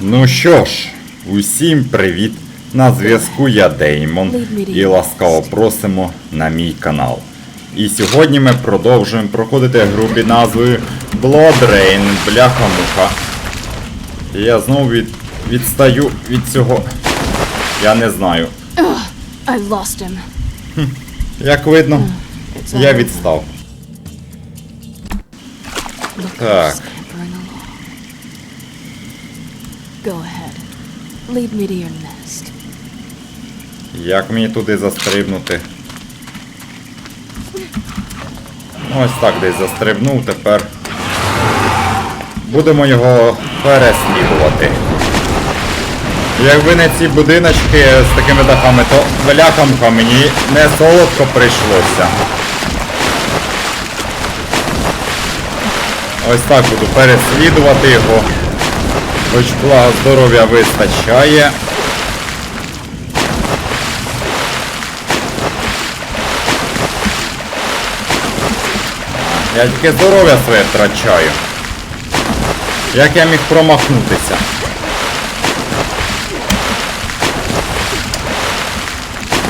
Ну що ж, усім привіт! На зв'язку я Деймон і ласкаво просимо на мій канал. І сьогодні ми продовжуємо проходити гру під назвою Blood Rain, бляха-муха. Я знову від, відстаю від цього. Я не знаю. I lost him. Як видно, я відстав. Так. Go ahead. Lead me to your nest. Як мені туди застрибнути? Ось так десь застрибнув, тепер будемо його переслідувати. Якби не ці будиночки з такими дахами, то бляхамка мені не солодко прийшлося. Ось так буду переслідувати його. Хоч благо здоров'я вистачає. Я тільки здоров'я своє втрачаю. Як я міг промахнутися?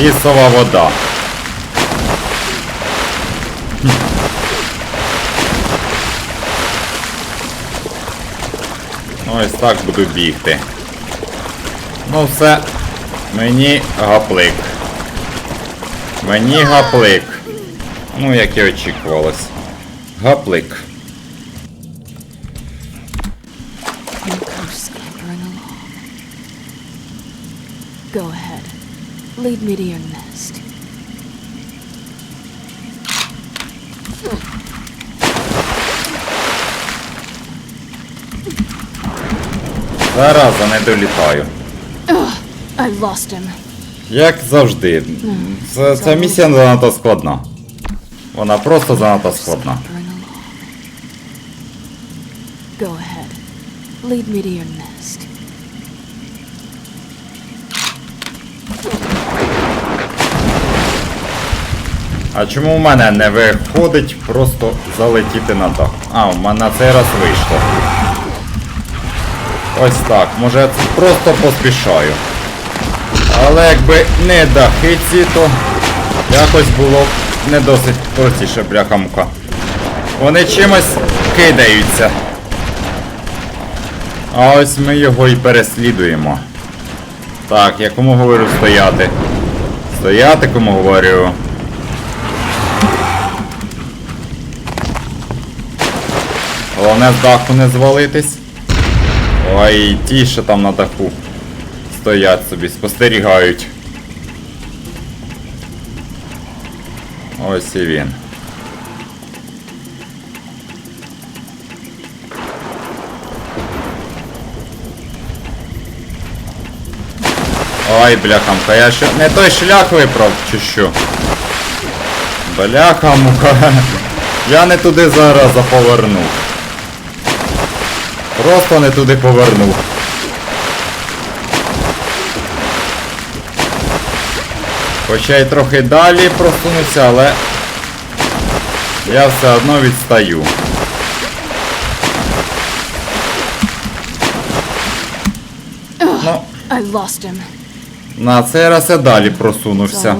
Лісова вода. Ось так буду бігти. Ну все, мені гаплик. Мені гаплик. Ну, як і очікувалось. Гаплик. Go ahead. Lead me to your nest. Зараза не долітаю. I lost him. Як завжди. Це, ця місія занадто складна. Вона просто занадто складна. Go ahead. Lead me to your nest. А чому в мене не виходить просто залетіти на дах? А, в мене на цей раз вийшло. Ось так. Може я просто поспішаю. Але якби не дахи ці, то якось було не досить простіше, бляха-мука. Вони чимось кидаються. А ось ми його і переслідуємо. Так, я кому говорю стояти? Стояти кому говорю. Головне з даху не звалитись. Ой, ті, що там на даху. Стоять собі, спостерігають. Ось і він. Ой, бляхамка, я що не той шлях виправ, чи що? Бляхамука. Я не туди зараз повернув. Просто не туди повернув. Хоча й трохи далі просунувся, але я все одно відстаю. Ну, на цей раз я далі просунувся.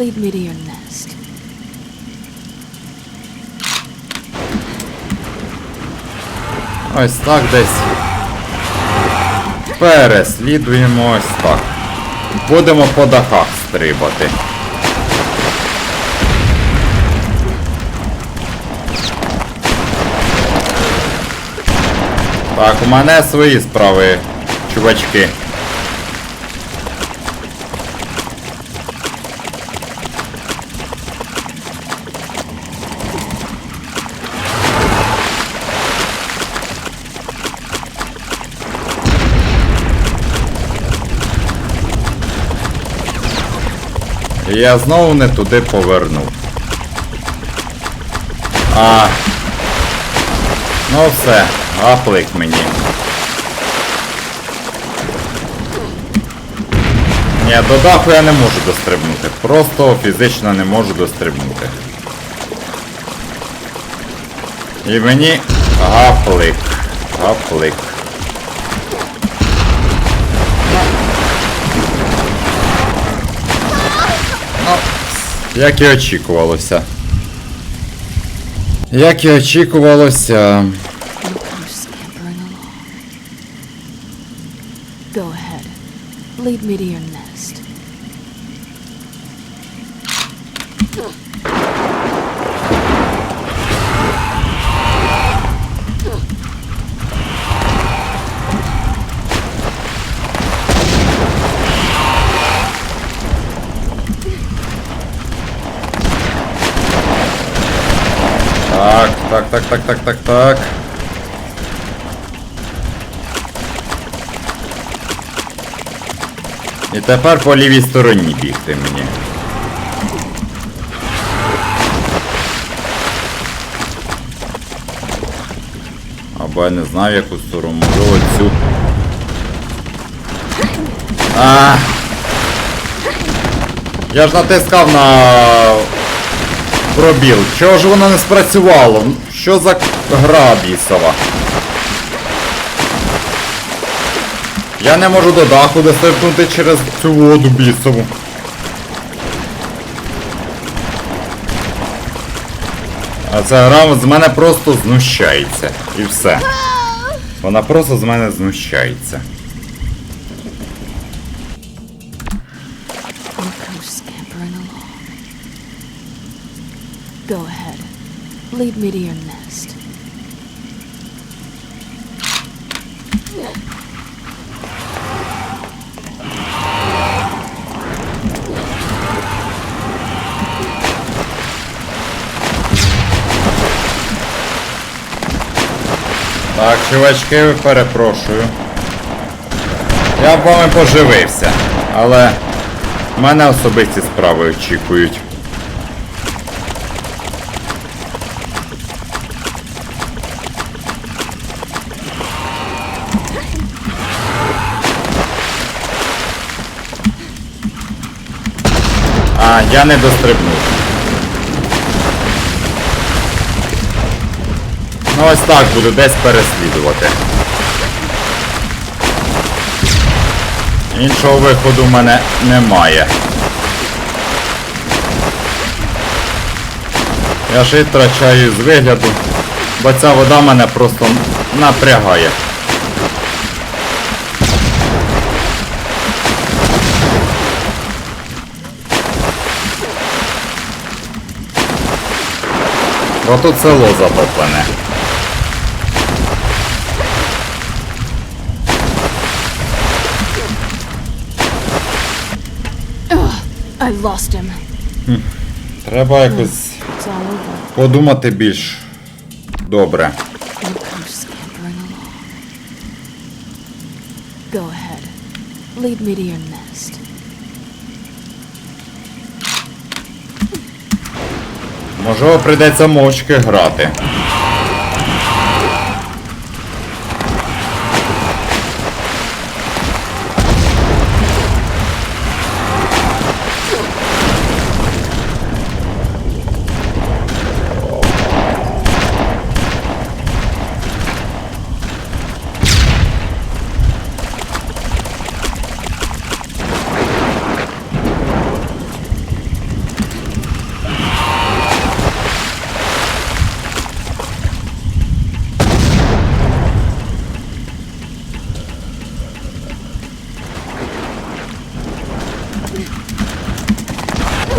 Lead me to your nest. Ось так десь. Переслідуємо ось так. Будемо по дахах стрибати. Так, у мене свої справи, чувачки. Я знову не туди повернув. А. Ну все, гаплик мені. Ні, до даху я не можу дострибнути. Просто фізично не можу дострибнути. І мені гаплик. Гаплик. Як і очікувалося. Як і очікувалося. Go ahead. Lead me to your Так, так, так, так, так. І тепер по лівій стороні бігти мені. Або я не знаю яку сторону, можу оцю. А. Я ж натискав на пробіл. Чого ж воно не спрацювало? Що за гра бісова? Я не можу до даху достигнути через цю воду бісову. А ця гра з мене просто знущається. І все. Вона просто з мене знущається. Go ahead. Lead me to your nest. Так, чувачки, перепрошую. Я б вами поживився, але мене особисті справи очікують. Я не дострибнув. Ну ось так буду десь переслідувати. Іншого виходу в мене немає. Я ж і втрачаю з вигляду, бо ця вода мене просто напрягає. Бо тут село затоплене. I lost him. Треба якось подумати більш добре. Go ahead. Lead me to your nest. Можливо, прийдеться мовчки грати.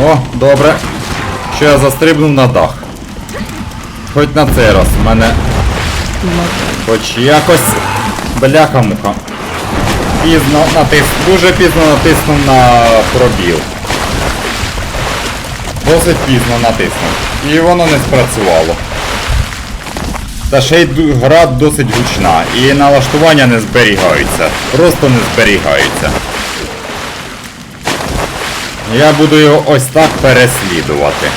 О, добре. Що я застрибнув на дах. Хоч на цей раз в мене. Хоч якось. Бляха-муха. Пізно натис... Дуже пізно натиснув на пробіл. Досить пізно натиснув. І воно не спрацювало. Та ще й гра досить гучна. І налаштування не зберігаються. Просто не зберігаються. Я буду його ось так переслідувати.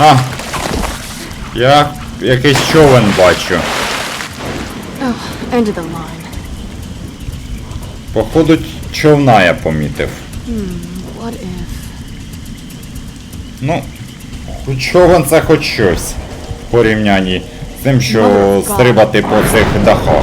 А! Я якийсь човен бачу. Oh, end of the line. Походу, човна я помітив. What if... Ну, човен це хоч щось. В порівнянні з тим, що стрибати по цих дахах.